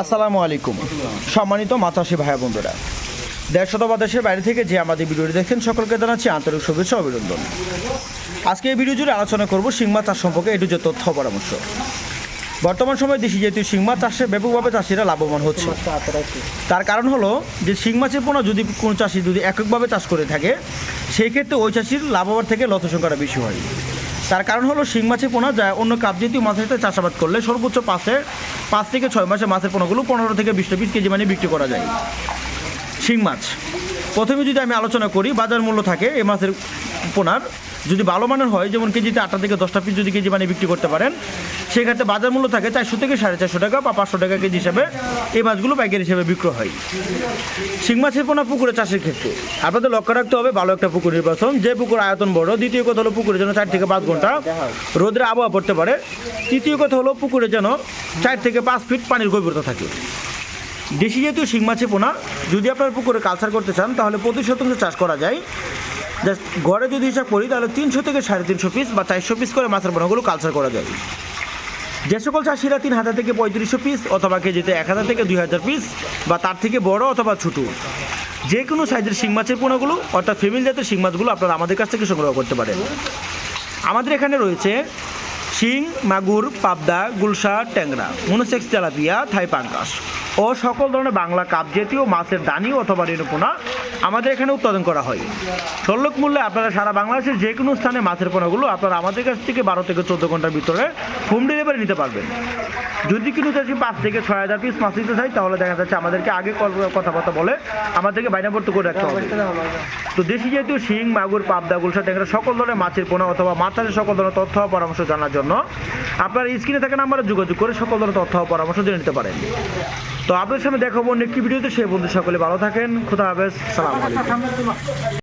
আসসালামু আলাইকুম। সম্মানিত মাতাসী ভাই বন্ধুরা, দেশ অথবা দেশের বাইরে থেকে যে আমাদের ভিডিওটি দেখেন সকলকে জানাচ্ছি আন্তরিক শুভেচ্ছা অভিনন্দন। আজকে এই ভিডিও জুড়ে আলোচনা করব সিংমা চাষ সম্পর্কে এটু যে তথ্য পরামর্শ। বর্তমান সময়ে দেশি যেহেতু সিংমা চাষে ব্যাপকভাবে চাষিরা লাভবান হচ্ছে। তার কারণ হলো যে শিং মাছের পোনা যদি কোনো চাষি যদি এককভাবে চাষ করে থাকে, সেই ক্ষেত্রে ওই চাষির লাভবান থেকে লস সংখ্যাটা বেশি হয়। তার কারণ হলো শিং পোনা যায় অন্য কাপ জাতীয় মাছের সাথে চাষাবাদ করলে সর্বোচ্চ পাঁচে পাঁচ থেকে ছয় মাসে মাছের পোনাগুলো পনেরো থেকে বিশটা পিস কেজি মানে বিক্রি করা যায়। শিং মাছ। প্রথমে যদি আমি আলোচনা করি, বাজার মূল্য থাকে এই মাছের পোনার যদি ভালো মানের হয়, যেমন কেজিতে আটটা থেকে দশটা পিস যদি কেজি মানে বিক্রি করতে পারেন সেক্ষেত্রে বাজার মূল্য থাকে চারশো থেকে সাড়ে চারশো টাকা বা পাঁচশো টাকা কেজি হিসাবে এই মাছগুলো পাইকারি হিসেবে বিক্রয় হয়। শিং মাছের পোনা পুকুরে চাষের ক্ষেত্রে। আপনাদের লক্ষ্য রাখতে হবে, ভালো একটা পুকুর নির্বাচন। যে পুকুর আয়তন বড়, দ্বিতীয় কথা হলো পুকুরে যেন চার থেকে পাঁচ ঘণ্টা রোদের আবহাওয়া পড়তে পারে। তৃতীয় কথা হলো পুকুরে যেন চার থেকে পাঁচ ফিট পানির গভীরতা থাকে। দেশি জাতীয় শিং মাছের পোনা, যদি আপনার পুকুরে কালচার করতে চান, তাহলে প্রতি শতাংশ চাষ করা যায়। জাস্ট গড়ে যদি হিসাব করি, তাহলে তিনশো থেকে সাড়ে তিনশো পিস বা চারশো পিস করে মাছের পোনাগুলো কালচার করা যায়। যে সকল চাষিরা তিন হাজার থেকে পঁয়ত্রিশশো পিস অথবা কেজিতে এক হাজার থেকে দুই হাজার পিস বা তার থেকে বড় অথবা ছোট, যে কোনো সাইজের শিং মাছের পোনাগুলো, অর্থাৎ ফেমিল জাতের শিং মাছগুলো আপনারা আমাদের কাছ থেকে সংগ্রহ করতে পারেন। আমাদের এখানে রয়েছে শিং, মাগুর, পাবদা, গুলশা, ট্যাংরা, মনোসেক্স তেলাপিয়া, থাই পাঙ্কাস ও সকল ধরনের বাংলা কাপ জাতীয় মাছের দানি অথবা রেণুপোনা আমাদের এখানে উৎপাদন করা হয়। সল্লক মূল্যে আপনারা সারা বাংলাদেশের যে কোনো স্থানে মাছের পোনাগুলো আপনারা আমাদের কাছ থেকে বারো থেকে চোদ্দ ঘণ্টার ভিতরে হোম ডেলিভারি নিতে পারবেন। যদি কিনু চাষি পাঁচ থেকে ছয় হাজার পিস মাছ নিতে চাই, তাহলে দেখা যাচ্ছে আমাদেরকে আগে কথাবার্তা বলে আমাদেরকে বাইনাবর্ত করে রাখতে হবে। তো দেশি জাতীয় শিং, মাগুর, পাবদা, গুলশা, ট্যাংরা সকল ধরনের মাছের পোনা অথবা মাছ সকল ধরনের তথ্য পরামর্শ জানার জন্য আপনার স্ক্রিনে থাকা নাম্বারে যোগাযোগ করে সকল ধরনের তথ্য পরামর্শ জেনে নিতে পারেন। তো আপনাদের সামনে দেখাবো অন্য একটি ভিডিওতে সেই বন্ধু সকলে ভালো থাকেন। খুদা হাফেজ। সালাম আলাইকুম।